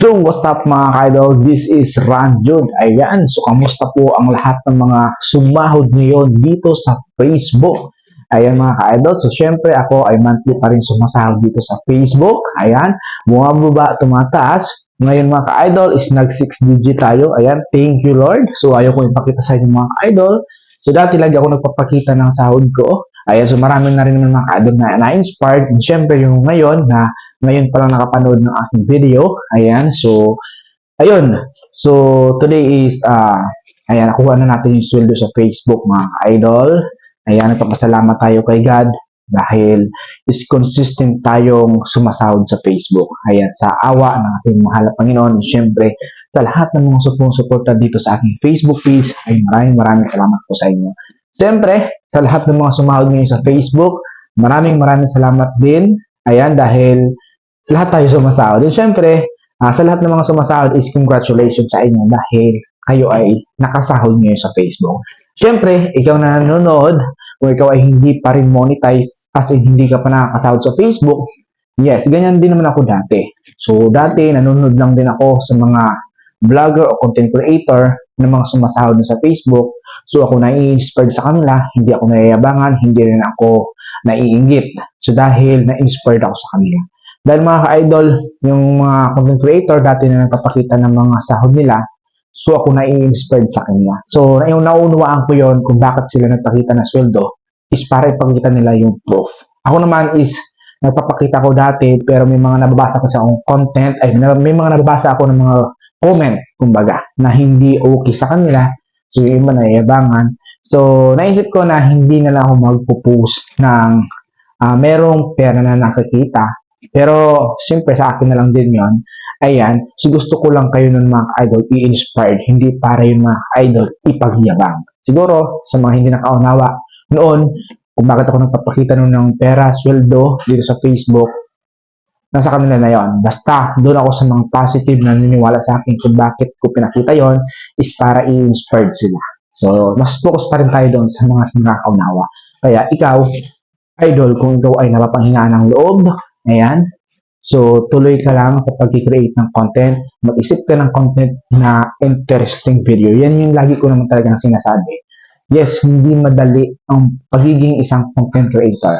So, what's up mga ka-idol? This is Ranjun. Ayan, so kamusta po ang lahat ng mga sumahod ngayon dito sa Facebook? Ayan mga ka-idol, so syempre ako ay monthly pa rin sumasahod dito sa Facebook. Ayan, bumababa, tumataas. Ngayon mga ka-idol is nag 6 digit tayo. Ayan, thank you Lord. So ayaw ko ipakita sa inyo mga ka-idol. So dati lagi ako nagpapakita ng sahod ko. Ayan, so marami na rin naman mga ka-idol na na-inspired. And syempre yung ngayon na ngayon pa lang nakapanood ng aking video. Ayan, so, ayun. So, today is, ah, ayan, nakuha na natin yung sweldo sa Facebook, mga idol. Ayan, nagpapasalamat tayo kay God dahil is consistent tayong sumasahod sa Facebook. Ayan, sa awa ng ating mahal na Panginoon. Siyempre, sa lahat ng mga supong-suporta dito sa aking Facebook page, ay maraming maraming salamat po sa inyo. Siyempre, sa lahat ng mga sumahod ngayon sa Facebook, maraming maraming salamat din. Ayan, dahil lahat tayo sumasahod. And syempre, ah, sa lahat ng mga sumasahod is congratulations sa inyo dahil kayo ay nakasahod ngayon sa Facebook. Syempre, ikaw na nanonood, kung ikaw ay hindi pa rin monetize as in hindi ka pa nakakasahod sa Facebook, yes, ganyan din naman ako dati. So, dati nanonood lang din ako sa mga vlogger o content creator na mga sumasahod na sa Facebook. So, ako nai-inspired sa kanila, hindi ako nayayabangan, hindi rin ako naiingit. So, dahil na-inspired ako sa kanila. Dahil mga ka-idol, yung mga content creator dati na nagpapakita ng mga sahod nila, so ako na-inspired sa kanila. So, yung naunawaan ko yon kung bakit sila nagpakita ng sweldo is para ipakita nila yung proof. Ako naman is nagpapakita ko dati pero may mga nababasa kasi akong content, ay may mga nababasa ako ng mga comment, kumbaga, na hindi okay sa kanila. So, yung iba naiyabangan. So, naisip ko na hindi na lang ako magpo-post ng ah, merong pera na nakikita pero, siyempre, sa akin na lang din yon Ayan, so gusto ko lang kayo ng mga idol i-inspired, hindi para yung mga idol ipagyabang. Siguro, sa mga hindi nakaunawa, noon, kung bakit ako nagpapakita nun ng pera, sweldo, dito sa Facebook, nasa kanila na yon. Basta, doon ako sa mga positive na naniniwala sa akin kung bakit ko pinakita yon is para i-inspired sila. So, mas focus pa rin tayo doon sa mga nakakaunawa. Kaya, ikaw, idol, kung ikaw ay napapanghingaan ng loob, Ayan. So, tuloy ka lang sa pag-create ng content. Mag-isip ka ng content na interesting video. Yan yung lagi ko naman talagang sinasabi. Yes, hindi madali ang pagiging isang content creator.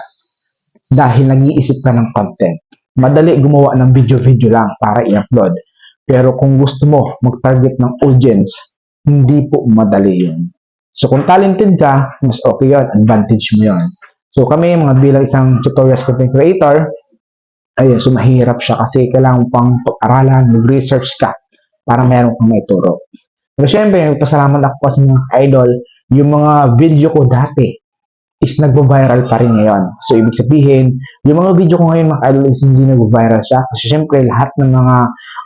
Dahil nag-iisip ka ng content. Madali gumawa ng video-video lang para i-upload. Pero kung gusto mo mag-target ng audience, hindi po madali yun. So, kung talented ka, mas okay yun. Advantage mo yun. So, kami, mga bilang isang tutorials content creator, ayun, so mahirap siya kasi kailangan pang pag-aralan, mag-research ka para meron kang maituro. Pero syempre, nagpasalamat ako sa mga idol, yung mga video ko dati is nagbo-viral pa rin ngayon. So, ibig sabihin, yung mga video ko ngayon, mga idol, is hindi nagbo-viral siya. Kasi syempre, lahat ng mga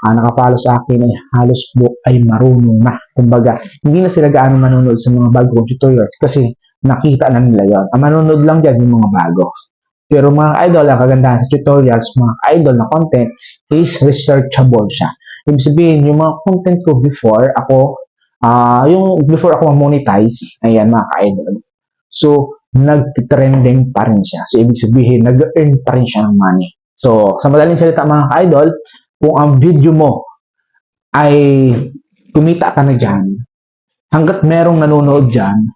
uh, nakapalo sa akin ay halos po ay marunong na. Kumbaga, hindi na sila gaano manonood sa mga bagong tutorials kasi nakita na nila yon. Ang manonood lang dyan yung mga bago. Pero mga idol, ang kagandahan sa tutorials, mga idol na content is researchable siya. Ibig sabihin, yung mga content ko before, ako, ah yung before ako monetize, ayan mga idol. So, nag-trending pa rin siya. So, ibig sabihin, nag-earn pa rin siya ng money. So, sa madaling salita mga idol, kung ang video mo ay kumita ka na dyan, hanggat merong nanonood dyan,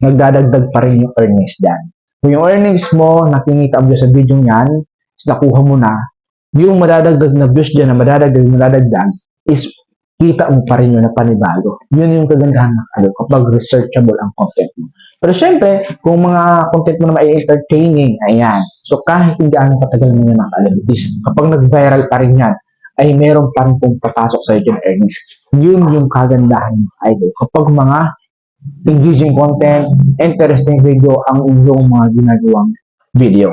nagdadagdag pa rin yung earnings dyan. Kung yung earnings mo, nakikita mo sa video is nakuha mo na, yung madadagdag na views dyan, na madadagdag, madadagdag, is kita mo pa rin yun na panibago. Yun yung kagandahan ng kapag researchable ang content mo. Pero syempre, kung mga content mo naman ay entertaining, ayan. So kahit hindi gaano katagal mo yun ang is kapag nag-viral pa rin yan, ay meron pa rin pong papasok sa yung earnings. Yun yung kagandahan ng idol. Kapag mga engaging content, interesting video ang inyong mga ginagawang video.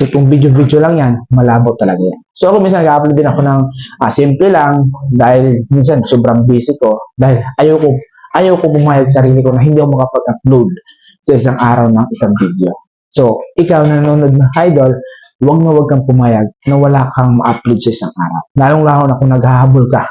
So, kung video-video lang yan, malabo talaga yan. So, ako minsan nag-upload din ako ng ah, simple lang dahil minsan sobrang busy ko dahil ayoko, ayoko pumayag sa sarili ko na hindi ako makapag-upload sa isang araw ng isang video. So, ikaw na nanonood ng idol, huwag na huwag kang pumayag na wala kang ma-upload sa isang araw. Lalong-lalo na kung naghahabol ka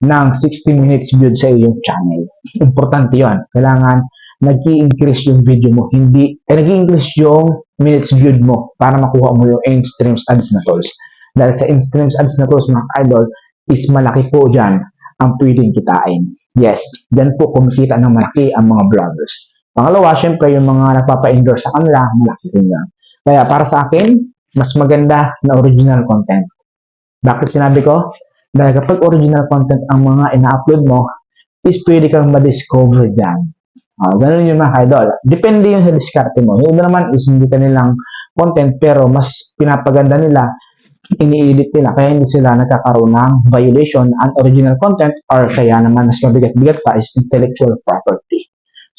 ng 60 minutes view sa iyong channel. Importante yon. Kailangan nag increase yung video mo. Hindi, eh, nag increase yung minutes viewed mo para makuha mo yung in-streams ads na tools. Dahil sa in-streams ads na tools, mga idol, is malaki po dyan ang pwedeng kitain. Yes, dyan po kumikita ng malaki ang mga vloggers. Pangalawa, syempre, yung mga nagpapa-endorse sa kanila, malaki rin yan. Kaya para sa akin, mas maganda na original content. Bakit sinabi ko? Dahil kapag original content ang mga ina-upload mo, is pwede kang ma-discover dyan. Ah, ganun yung mga idol. Depende yun sa diskarte mo. Yung iba naman is hindi kanilang content pero mas pinapaganda nila, ini-edit nila kaya hindi sila nagkakaroon ng violation and original content or kaya naman mas mabigat-bigat pa is intellectual property.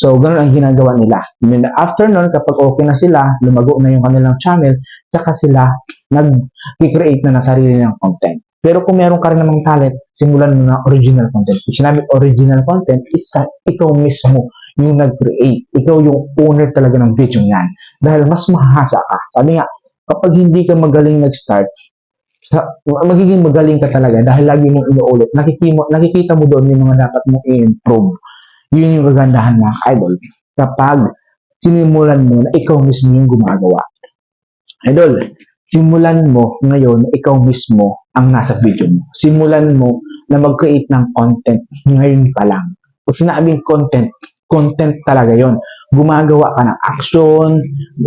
So, ganun ang ginagawa nila. And after nun, kapag okay na sila, lumago na yung kanilang channel, saka sila nag-create na ng sarili ng content. Pero kung meron ka rin namang talent, simulan mo na original content. Pag sinabi original content, isa ikaw mismo yung nag-create. Ikaw yung owner talaga ng video yan. Dahil mas mahasa ka. Sabi nga, kapag hindi ka magaling nag-start, magiging magaling ka talaga dahil lagi mong inuulit. Nakikita mo, nakikita mo doon yung mga dapat mong i-improve. Yun yung kagandahan ng idol. Kapag sinimulan mo na ikaw mismo yung gumagawa. Idol, simulan mo ngayon ikaw mismo ang nasa video mo. Simulan mo na mag-create ng content ngayon pa lang. Pag sinabing content, content talaga yon. Gumagawa ka ng action,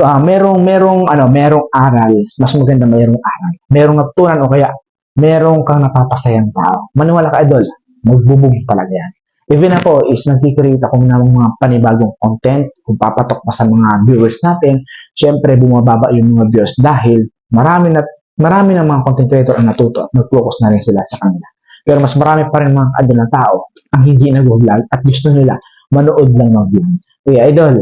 ah, merong merong ano, merong aral. Mas maganda mayroong aral. Merong natutunan o kaya merong kang napapasayang tao. Maniwala ka, idol, magbubog talaga yan. Even ako is nagkikreate ako ng mga panibagong content. Kung papatok pa sa mga viewers natin, syempre bumababa yung mga views dahil marami na marami ng mga content creator ang natuto at nag-focus na rin sila sa kanila. Pero mas marami pa rin mga idol na tao ang hindi nag-vlog at gusto nila manood lang ng vlog. Kaya idol,